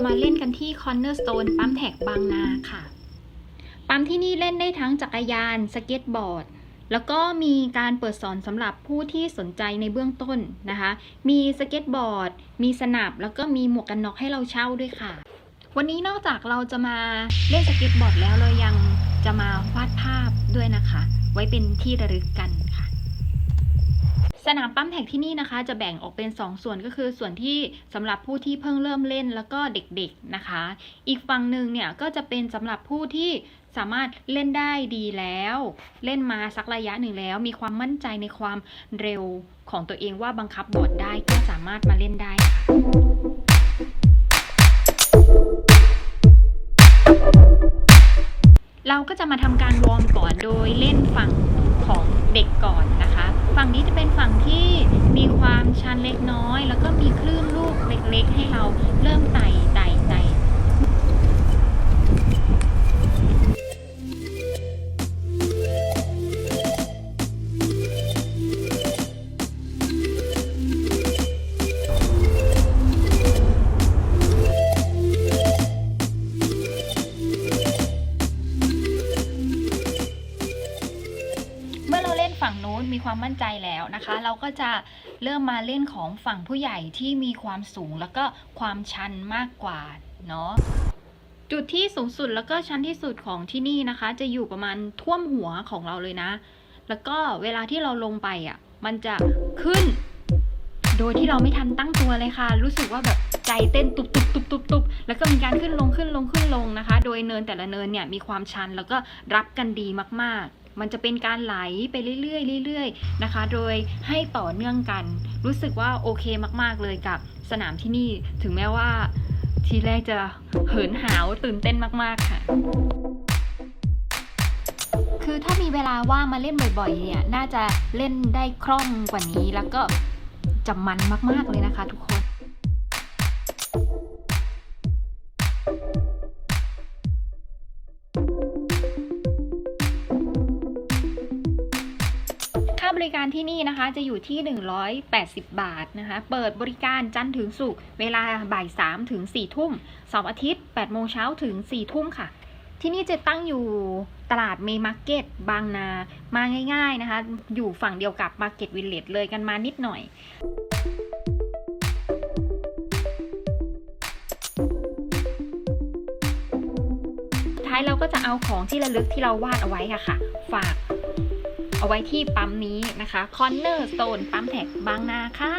จะมาเล่นกันที่ Cornerstone ปั๊มแท็กบางนาค่ะ ปั๊มที่นี่เล่นได้ทั้งจักรยาน สเก็ตบอร์ด แล้วก็มีการเปิดสอนสำหรับผู้ที่สนใจในเบื้องต้นนะคะ มีสเก็ตบอร์ด มีสนับ แล้วก็มีหมวกกันน็อกให้เราเช่าด้วยค่ะ วันนี้นอกจากเราจะมาเล่นสเก็ตบอร์ดแล้วเรายังจะมาวาดภาพด้วยนะคะ ไว้เป็นที่ระลึกกัน สนามปั๊มแท็กที่นี่นะคะ จะแบ่งออกเป็น 2 ส่วนก็คือส่วนที่สำหรับผู้ที่เพิ่งเริ่มเล่นแล้วก็เด็กๆนะคะ อีกฝั่งหนึ่งเนี่ยก็จะเป็นสำหรับผู้ที่สามารถเล่นได้ดีแล้ว เล่นมาสักระยะหนึ่งแล้ว มีความมั่นใจในความเร็วของตัวเองว่าบังคับบอร์ดได้ก็สามารถมาเล่นได้เราก็จะมาทำการวอร์มก่อนโดยเล่นฝั่ง ด็กก่อนนะคะ ฝั่งนี้จะเป็นฝั่งที่มีความชันเล็กน้อย แล้วก็มีคลื่นลูกเล็กๆ ให้เราเริ่มต ฝั่งนู้นมีความมั่นใจแล้วนะคะ เราก็จะเริ่มมาเล่นของฝั่งผู้ใหญ่ที่มีความสูงแล้วก็ความชันมากกว่าเนาะจุดที่สูงสุดแล้วก็ชั้นที่สุดของที่นี่นะคะ จะอยู่ประมาณท่วมหัวของเราเลยนะ แล้วก็เวลาที่เราลงไปอะ มันจะขึ้น โดยที่เราไม่ทันตั้งตัวเลยค่ะ รู้สึกว่าแบบใจเต้นตุบตุบตุบตุบตุบ แล้วก็มีการขึ้นลงขึ้นลงขึ้นลงนะคะ โดยเนินแต่ละเนินเนี่ยมีความชันแล้วก็รับกันดีมาก ๆมันจะเป็นการไหลไปเรื่อยๆเรื่อยๆนะคะ โดยให้ต่อเนื่องกัน รู้สึกว่าโอเคมากๆเลยกับสนามที่นี่ ถึงแม้ว่าทีแรกจะเหินหาวตื่นเต้นมากๆค่ะ คือถ้ามีเวลาว่ามาเล่นบ่อยๆเนี่ย น่าจะเล่นได้คล่องกว่านี้แล้วก็จะมันมากๆเลยนะคะทุกคนาบริการที่นี่นะคะจะอยู่ที่ 180 บาทนะคะ เปิดบริการจันทร์ถึงศุกร์เวลาบ่าย3ถึง4ทุ่มเสาร์อาทิตย์8โมงเช้าถึง4ทุ่มค่ะ ที่นี่จะตั้งอยู่ตลาดเมย์มาร์เก็ตบางนามาง่าย ๆนะคะ อยู่ฝั่งเดียวกับมาร์เก็ตวิลเลจเลยกันมานิดหน่อยท้ายเราก็จะเอาของที่ระลึกที่เราวาดเอาไว้ค่ะค่ะฝาก เอาไว้ที่ปั๊มนี้นะคะ Corner Stone ปั๊มแท็กบางนาค่ะ